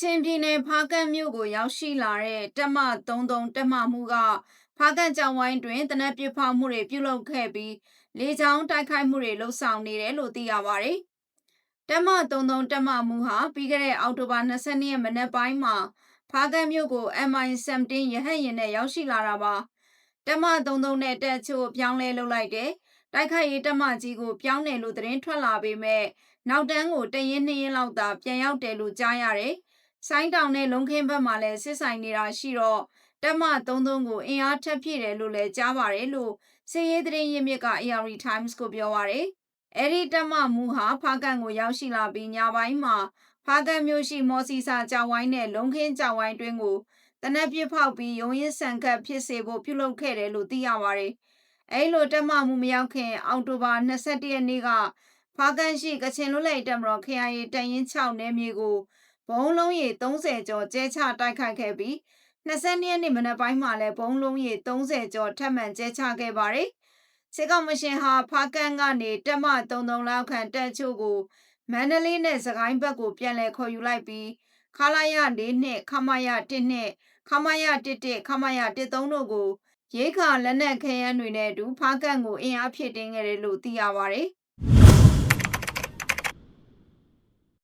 ချင်ပြည်နယ်ဖားကန့်မြို့ကိုရောက်ရှိလာတဲ့တပ်မ33တပ်မမှုကဖားကန့်ကြောင်ဝိုင်းတွင်တနက်ပြဖောက်မှုတွေပြုလုပ်ခဲ့ပြီးလေကြောင်းတိုက်ခိုက်မှုတွေလှုပ်ဆောင်နေတယ်လို့သိရပါတယ်။တပ်မ33တပ်မမှုဟာပြီးခဲ့တဲ့အောက်တိုဘာ22ရက်မနက်ပိုင်းမှာဖားကန့်မြို့ကို MI17 ရဟတ်ယာဉ်နဲ့ရောက်ရှိလာတာပါ။တပ်မ33နဲ့တပ်ချို့ပြောင်းလဲလုပ်လိုက်တယ်။တိုက်ခိုက်ရေးတပ်မကြီးကိုပြောင်းတယ်လို့သတင်းထွက်လာပေမဲ့နောက်တန်းကိုတရင်နှစ်ရင်လောက်သာပြန်ရောက်တယ်လို့ကြားရတယ်။ ဆိုင်းတောင်နဲ့လုံခင်းဘက်မှာလည်းစစ်ဆိုင်နေတာရှိတော့တက်မ33ကိုအင်အားထပ်ဖြည့်တယ်လို့လည်းကြားပါတယ်လို့စည်ရေးသတင်းရင်းမြစ်က AR Times ကိုပြောပါရယ်အဲ့ဒီတက်မမူဟာဖားကန်ကိုရောက်ရှိလာပြီးညပိုင်းမှာဖားကန်မြို့ရှိမော်စီစာကြောင်ဝိုင်းနဲ့လုံခင်းကြောင်ဝိုင်းတွင်းကိုတနက်ပြဖောက်ပြီးရုံရင်ဆန်ခတ်ဖြစ်စေဖို့ပြုလုပ်ခဲ့တယ်လို့သိရပါတယ်အဲ့လိုတက်မမှုမရောက်ခင်အောက်တိုဘာ22ရက်နေ့ကဖားကန်ရှိကချင်လွတ်လပ်တပ်မတော် KIA တရင်6နယ်မြေကို ဘုံလုံးရီ30ကျော်ကျဲချတိုက်ခိုက်ခဲ့ပြီး22ရက်နေ့မနက်ပိုင်းမှာလည်းဘုံလုံးရီ30ကျော်ထပ်မံကျဲချခဲ့ပါတယ်။စစ်ကောင်မရှင်ဟာဖားကန်ကနေတက်မ33လောက်ခန့်တက်ချို့ကိုမန္တလေးနဲ့စကိုင်းဘက်ကိုပြန်လည်ခေါ်ယူလိုက်ပြီးခလာရ၄နှစ်ခမရ1နှစ်ခမရ11ခမရ13တို့ကိုရေးခါလက်နက်ခဲယမ်းတွေနဲ့အတူဖားကန်ကိုအင်အားဖြည့်တင်းခဲ့တယ်လို့သိရပါတယ်။